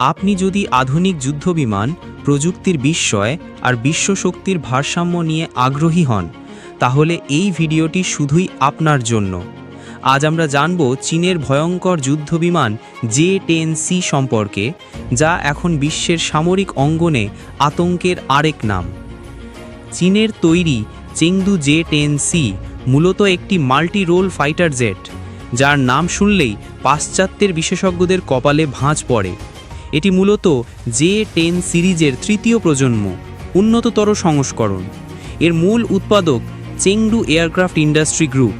আপনি যদি আধুনিক যুদ্ধবিমান, প্রযুক্তির বিস্ময় আর বিশ্বশক্তির ভারসাম্য নিয়ে আগ্রহী হন, তাহলে এই ভিডিওটি শুধুই আপনার জন্য। আজ আমরা জানব চীনের ভয়ঙ্কর যুদ্ধবিমান জে টেন সি সম্পর্কে, যা এখন বিশ্বের সামরিক অঙ্গনে আতঙ্কের আরেক নাম। চীনের তৈরি চেংদু জে টেন সি মূলত একটি মাল্টি রোল ফাইটার জেট, যার নাম শুনলেই পাশ্চাত্যের বিশেষজ্ঞদের কপালে ভাঁজ পড়ে। এটি মূলত জে টেন সিরিজের তৃতীয় প্রজন্ম, উন্নততর সংস্করণ। এর মূল উৎপাদক চেংডু এয়ারক্রাফট ইন্ডাস্ট্রি গ্রুপ।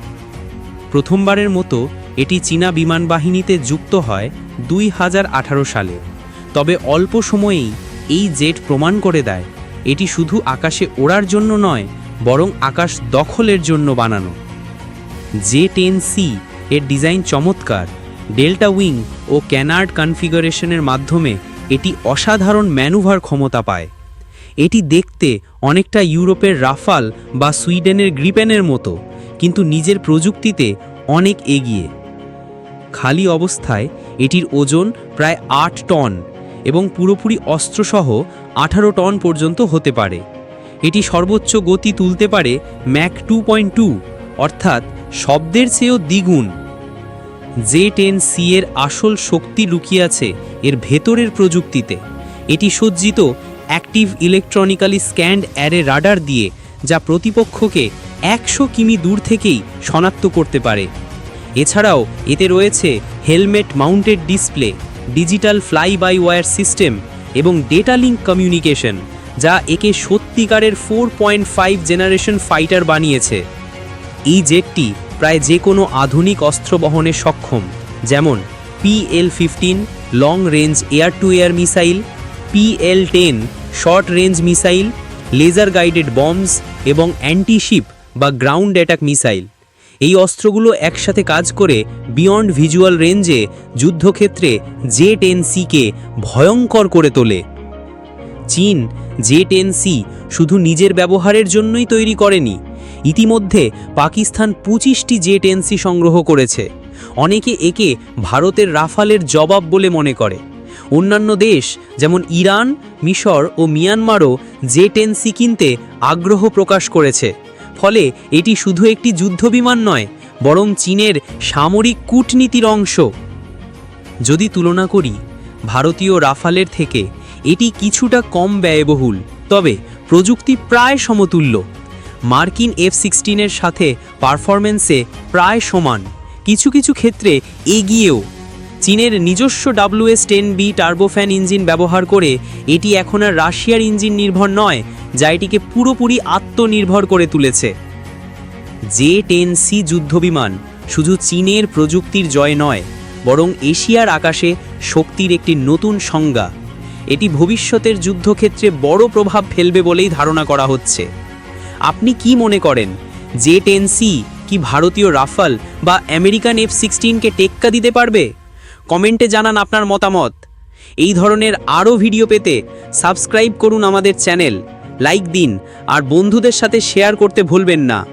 প্রথমবারের মতো এটি চীনা বিমান বাহিনীতে যুক্ত হয় দুই হাজার আঠারো সালে। তবে অল্প সময়েই এই জেট প্রমাণ করে দেয়, এটি শুধু আকাশে ওড়ার জন্য নয়, বরং আকাশ দখলের জন্য বানানো। জে টেন সি এর ডিজাইন চমৎকার। ডেল্টা উইং ও ক্যানার্ড কনফিগারেশনের মাধ্যমে এটি অসাধারণ ম্যানুভার ক্ষমতা পায়। এটি দেখতে অনেকটা ইউরোপের রাফাল বা সুইডেনের গ্রিপেনের মতো, কিন্তু নিজের প্রযুক্তিতে অনেক এগিয়ে। খালি অবস্থায় এটির ওজন প্রায় আট টন এবং পুরোপুরি অস্ত্রসহ আঠারো টন পর্যন্ত হতে পারে। এটি সর্বোচ্চ গতি তুলতে পারে ম্যাক টু পয়েন্ট টু, অর্থাৎ শব্দের চেয়েও দ্বিগুণ। জে টেন সি এর আসল শক্তি লুকিয়ে আছে এর ভেতরের প্রযুক্তিতে। এটি সজ্জিত active electronically scanned array radar দিয়ে, যা প্রতিপক্ষকে একশো কিমি দূর থেকেই শনাক্ত করতে পারে। এছাড়াও এতে রয়েছে helmet mounted display, digital fly by wire system এবং ডেটা লিঙ্ক কমিউনিকেশন, যা একে সত্যিকারের four point five generation fighter বানিয়েছে। এই জেটটি প্রায় যে কোনো আধুনিক অস্ত্র বহনে সক্ষম, যেমন PL fifteen long range air to air missile PL ten short range missile laser guided bombs এবং অ্যান্টিশিপ বা গ্রাউন্ড অ্যাটাক মিসাইল এই অস্ত্রগুলো একসাথে কাজ করে বিয়ন্ড ভিজুয়াল রেঞ্জে যুদ্ধক্ষেত্রে জে টেন সিকে ভয়ঙ্কর করে তোলে। চীন জে টেন সি শুধু নিজের ব্যবহারের জন্যই তৈরি করেনি ইতিমধ্যে পাকিস্তান পঁচিশটি জে টেন সি সংগ্রহ করেছে। অনেকে একে ভারতের রাফালের জবাব বলে মনে করে। অন্যান্য দেশ, যেমন ইরান, মিশর ও মিয়ানমারও জে টেন সি কিনতে আগ্রহ প্রকাশ করেছে। ফলে এটি শুধু একটি যুদ্ধবিমান নয়, বরং চীনের সামরিক কূটনীতির অংশ। যদি তুলনা করি, ভারতীয় রাফালের থেকে এটি কিছুটা কম ব্যয়বহুল, তবে প্রযুক্তি প্রায় সমতুল্য। মার্কিন এফ সিক্সটিনের সাথে পারফরমেন্সে প্রায় সমান। কিছু কিছু ক্ষেত্রে এগিয়েও। চীনের নিজস্ব WS ten B turbofan engine ব্যবহার করে এটি এখন আর রাশিয়ার ইঞ্জিন নির্ভর নয়, যা এটিকে পুরোপুরি আত্মনির্ভর করে তুলেছে। জে টেন সি যুদ্ধবিমান শুধু চীনের প্রযুক্তির জয় নয়, বরং এশিয়ার আকাশে শক্তির একটি নতুন সংজ্ঞা। এটি ভবিষ্যতের যুদ্ধক্ষেত্রে বড় প্রভাব ফেলবে বলেই ধারণা করা হচ্ছে। আপনি কি মনে করেন? জে টেন সি কি ভারতীয় রাফাল বা আমেরিকান এফ সিক্সটিনকে টেক্কা দিতে পারবে? কমেন্টে জানান আপনার মতামত। এই ধরনের আরও ভিডিও পেতে সাবস্ক্রাইব করুন আমাদের চ্যানেল, লাইক দিন, আর বন্ধুদের সাথে শেয়ার করতে ভুলবেন না।